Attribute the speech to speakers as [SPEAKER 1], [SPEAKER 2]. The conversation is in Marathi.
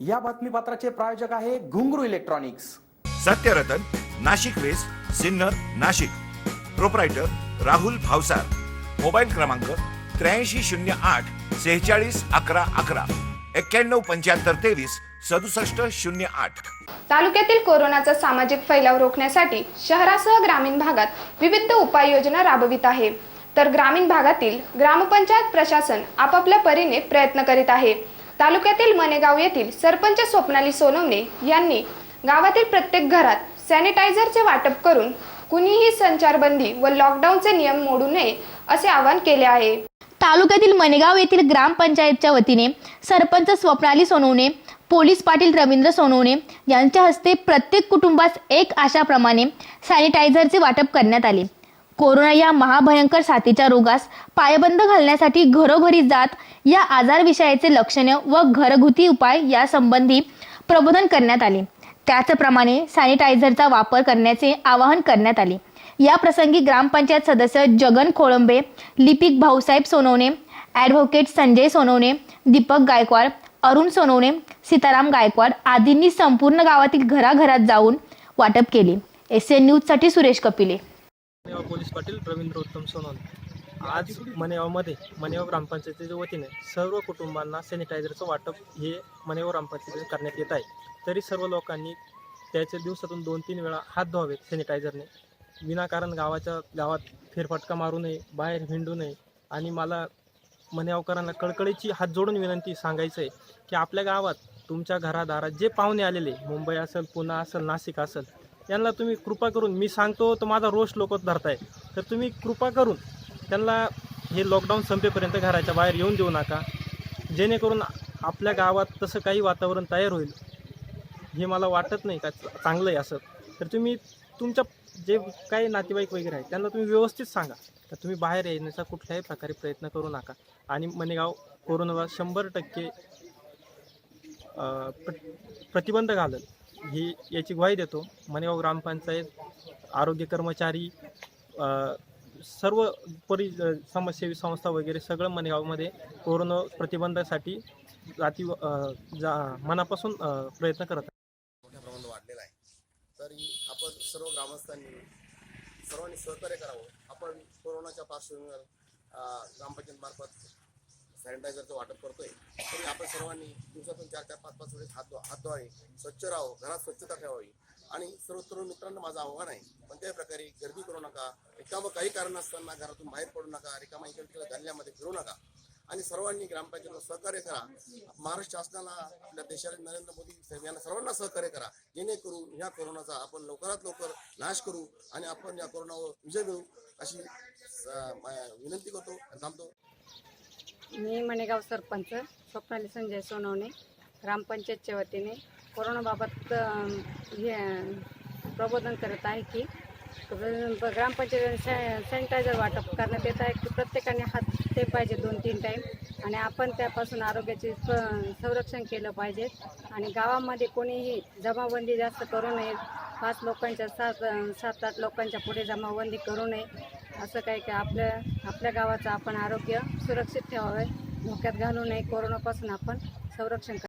[SPEAKER 1] या बातमीपत्राचे प्रायोजक आहे Ghungroo electronics.
[SPEAKER 2] Satyaratan Nashik west Sinnar Nashik. Proprietor Rahul Bhavsar. Mobile क्रमांक त्र्याऐंशी शून्य आठ सेहेचाळीस अकरा अकरा. एक्क्याण्णव पंच्याहत्तर तेवीस सदुसष्ट शून्य आठ.
[SPEAKER 3] तालुक्यातील कोरोनाचा सामाजिक फैलाव रोखण्यासाठी शहरासह ग्रामीण भागात विविध उपाययोजना राबवित आहे. तर ग्रामीण भागातील ग्रामपंचायत प्रशासन आपापल्या परीने प्रयत्न करीत आहे. तालुक्यातील मनेगाव येथील सरपंच स्वप्नाली सोनवणे यांनी गावातील प्रत्येक घरात सॅनिटायझरचे वाटप करून कुणीही संचारबंदी व लॉकडाऊनचे नियम मोडू नये असे आवाहन केले आहे.
[SPEAKER 4] तालुक्यातील मनेगाव येथील ग्रामपंचायतच्या वतीने सरपंच स्वप्नाली सोनवणे पोलीस पाटील रवींद्र सोनवणे यांच्या हस्ते प्रत्येक कुटुंबास एक आशाप्रमाणे सॅनिटायझरचे वाटप करण्यात आले. कोरोना या महाभयंकर साथीच्या रोगास पायबंद घालण्यासाठी घरोघरी जात या आजार विषयाचे लक्षणे व घरगुती उपाय यासंबंधी प्रबोधन करण्यात आले. त्याचप्रमाणे सॅनिटायझरचा वापर करण्याचे आवाहन करण्यात आले. या प्रसंगी ग्रामपंचायत सदस्य जगन खोळंबे लिपिक भाऊसाहेब सोनवणे ॲडव्होकेट संजय सोनवणे दीपक गायकवाड अरुण सोनवणे सीताराम गायकवाड आदींनी संपूर्ण गावातील घराघरात जाऊन वाटप केले. एस एन न्यूजसाठी सुरेश कपिले.
[SPEAKER 5] मनेगाव पोलीस पाटील रवींद्र उत्तम सोनवणे आज मनेगावमध्ये मनेगाव ग्रामपंचायतीच्या वतीने सर्व कुटुंबांना सॅनिटायझरचं वाटप हे मनेगाव ग्रामपंचायतीने करण्यात येत आहे. तरी सर्व लोकांनी त्याच्या दिवसातून दोन तीन वेळा हात धुवावेत सॅनिटायझरने. विनाकारण गावाच्या गावात फेरफटका मारू नये बाहेर हिंडू नये आणि मला मनेगावकरांना कळकळीची हात जोडून विनंती सांगायचं आहे की आपल्या गावात तुमच्या घरादारात जे पाहुणे आलेले मुंबई असेल पुणे असेल नाशिक असेल यांना तुम्ही कृपा करून मी सांगतो तर माझा रोष लोक धरताय. तर तुम्ही कृपा करून त्यांना हे लॉकडाऊन संपेपर्यंत घराच्या बाहेर येऊन देऊ नका. जेणेकरून आपल्या गावात तसं काही वातावरण तयार होईल. हे मला वाटत नाही का? चांगलं आहे असं. तर तुम्ही तुमच्या जे काही नातेवाईक वगैरे आहेत त्यांना तुम्ही व्यवस्थित सांगा. तर तुम्ही बाहेर येण्याचा कुठल्याही प्रकारे प्रयत्न करू नका. आणि मनेगाव कोरोनावर शंभर टक्के प्र- प्रतिबंध घालल. ही याची ग्वाही देतो. मनेगाव ग्रामपंचायत आरोग्य कर्मचारी सर्व परि समाजसेवी संस्था वगैरे सगळं मनेगावमध्ये कोरोना प्रतिबंधासाठी जाती जा मनापासून प्रयत्न करत आहे.
[SPEAKER 6] मोठ्या प्रमाणात वाढलेला आहे. तरी आपण सर्व ग्रामस्थांनी सर्वांनी सहकार्य करावं. आपण कोरोनाच्या पार्श्वभूमीवर ग्रामपंचायतमार्फत सॅनिटायझरचं वाटप करतोय. तरी आपण सर्वांनी दिवसातून चार चार पाच पाच वेळेस हात हात धुवावे स्वच्छ राहावं घरात स्वच्छता ठेवावी. आणि सर्व तरुण मित्रांना माझं आव्हान आहे कोणत्याही प्रकारे गर्दी करू नका रिकामं काही कारण असताना घरातून बाहेर पडू नका रिकामा इकडे तिकडे गल्ल्यामध्ये फिरू नका. आणि सर्वांनी ग्रामपंचायतीला सहकार्य करा. महाराष्ट्र शासनाला आपल्या देशाला नरेंद्र मोदी साहेब यांना सर्वांना सहकार्य करा. जेणेकरून ह्या कोरोनाचा आपण लवकरात लवकर नाश करू आणि आपण या कोरोनावर विजय मिळू अशी विनंती करतो थांबतो.
[SPEAKER 7] मी मणेगाव सरपंच स्वप्नाली संजय सोनवणे ग्रामपंचायतच्या वतीने कोरोनाबाबत हे प्रबोधन करत आहे की ग्रामपंचायत सॅनिटायझर वाटप करण्यात येत आहे की प्रत्येकाने हात ते पाहिजे दोन तीन टाईम आणि आपण त्यापासून आरोग्याचे स- संरक्षण केलं पाहिजे. आणि गावामध्ये कोणीही जमाबंदी जास्त करू नये. पाच लोकांच्या सात सात आठ लोकांच्या पुढे जमाबंदी करू नये. असं काय की आपल्या आपल्या गावाचं आपण आरोग्य सुरक्षित ठेवावे. धोक्यात घालू नये. कोरोनापासून आपण संरक्षण